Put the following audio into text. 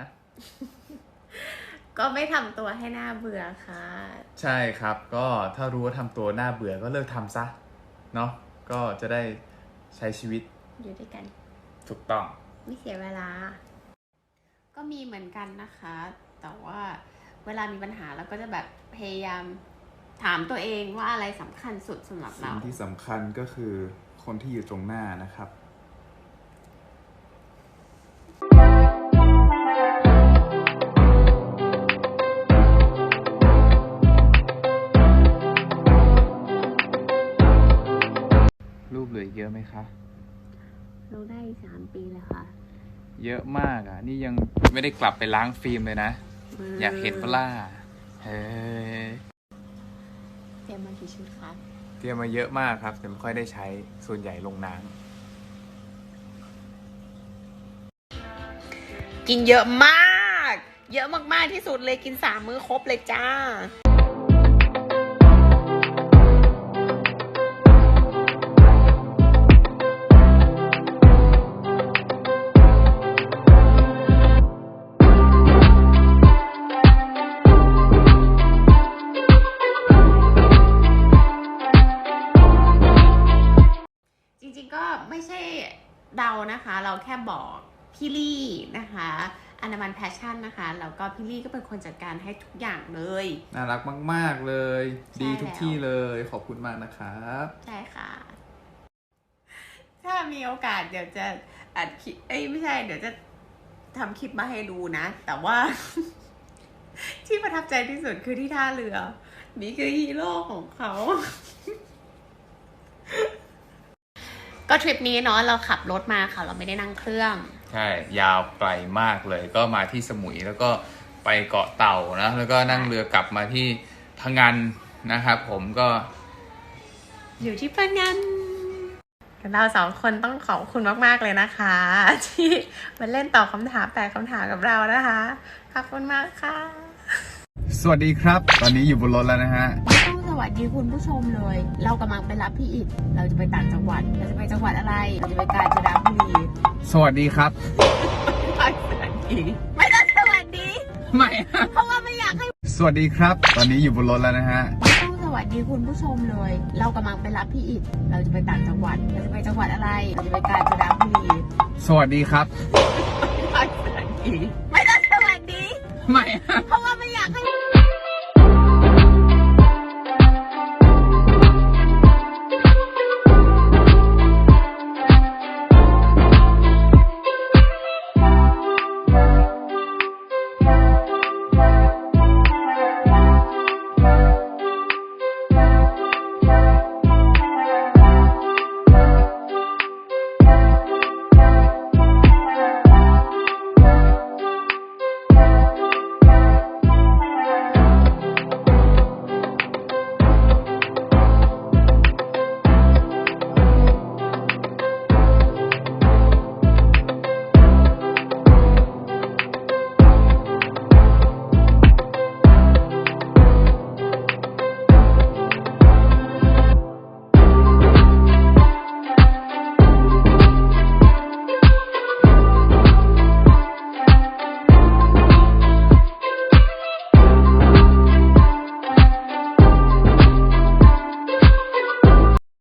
นะ ก็ไม่ทำตัวให้หน้าเบื่อค่ะ ใช่ครับ ก็ถ้ารู้ว่าทำตัวน่าเบื่อก็เลิกทำซะ เนาะก็จะได้ใช้ชีวิตอยู่ด้วยกันถูกต้อง ไม่เสียเวลา ก็มีเหมือนกันนะคะ แต่ว่าเวลามีปัญหาเราก็จะแบบพยายามถามตัวเองว่าอะไรสำคัญสุดสำหรับสิ่เรางที่สำคัญก็คือคนที่อยู่ตรงหน้านะครับ เหลืออีกเยอะไหมคะ เราได้สามปีแล้วค่ะ เยอะมากอะ นี่ยังไม่ได้กลับไปล้างฟิล์มเลยนะ อยากเห็นปะล่าเฮ้ยเตรียมมากี่ชุดคะเตรียมมาเยอะมากครับ แต่ไม่ค่อยได้ใช้ส่วนใหญ่ลงน้กินเยอะมาก เยอะมากๆที่สุดเลยกินสามมื้อครบเลยจ้า ก็ไม่ใช่เดานะคะ เราแค่บอกพี่ลี่นะคะอนามันแพชชั่นนะคะ แล้วก็พี่ลี่ก็เป็นคนจัดการให้ทุกอย่างเลยำน่ารักมาก ๆ เลยใช่ดีทุกแล้วที่เลย ขอบคุณมากนะครับ ใช่ค่ะ ถ้ามีโอกาสเดี๋ยวจะอัดคลิป เอ้ยไม่ใช่ เดี๋ยวจะทำคลิปมาให้ดูนะ แต่ว่า ที่ประทับใจที่สุดคือที่ท่าเรือ นี่คือฮีโร่ของเขา ก็ทริปนี้เนาะเราขับรถมาค่ะ เราไม่ได้นั่งเครื่อง ใช่ ยาวไกลมากเลย ก็มาที่สมุยแล้วก็ไปเกาะเต่านะ แล้วก็นั่งเรือกลับมาที่พังงานนะครับผมก็ อยู่ที่พังงานเราสองคนต้องขอบคุณมาก ๆ เลยนะคะ ที่มาเล่นตอบคำถามแปดคำถามกับเรานะคะ ขอบคุณมากค่ะ สวัสดีครับ ตอนนี้อยู่บนรถแล้วนะฮะไม่ต้องส วัสดีคุณผู้ชมเลย เรากำลังไปรับพี่อิดเราจะไปต่างจังหวัด เราจะไปจังหวัดอะไร เราจะไปกาญจนบุรีสวัสดีครับไปสวัสดีไม่ต้องสวัสดี ไม่ เพราะว่าไม่อยากให้สวัสดีครับ ตอนนี้อยู่บนรถแล้วนะฮะ ไม่ต้องสวัสดีคุณผู้ชมเลย เรากำลังไปรับพี่อิดเราจะไปต่างจังหวัด เราจะไปจังหวัดอะไร เราจะไปกาญจนบุรีสวัสดีครับไปสวัสดีไม่ต้องสวัสดี ไม่เพ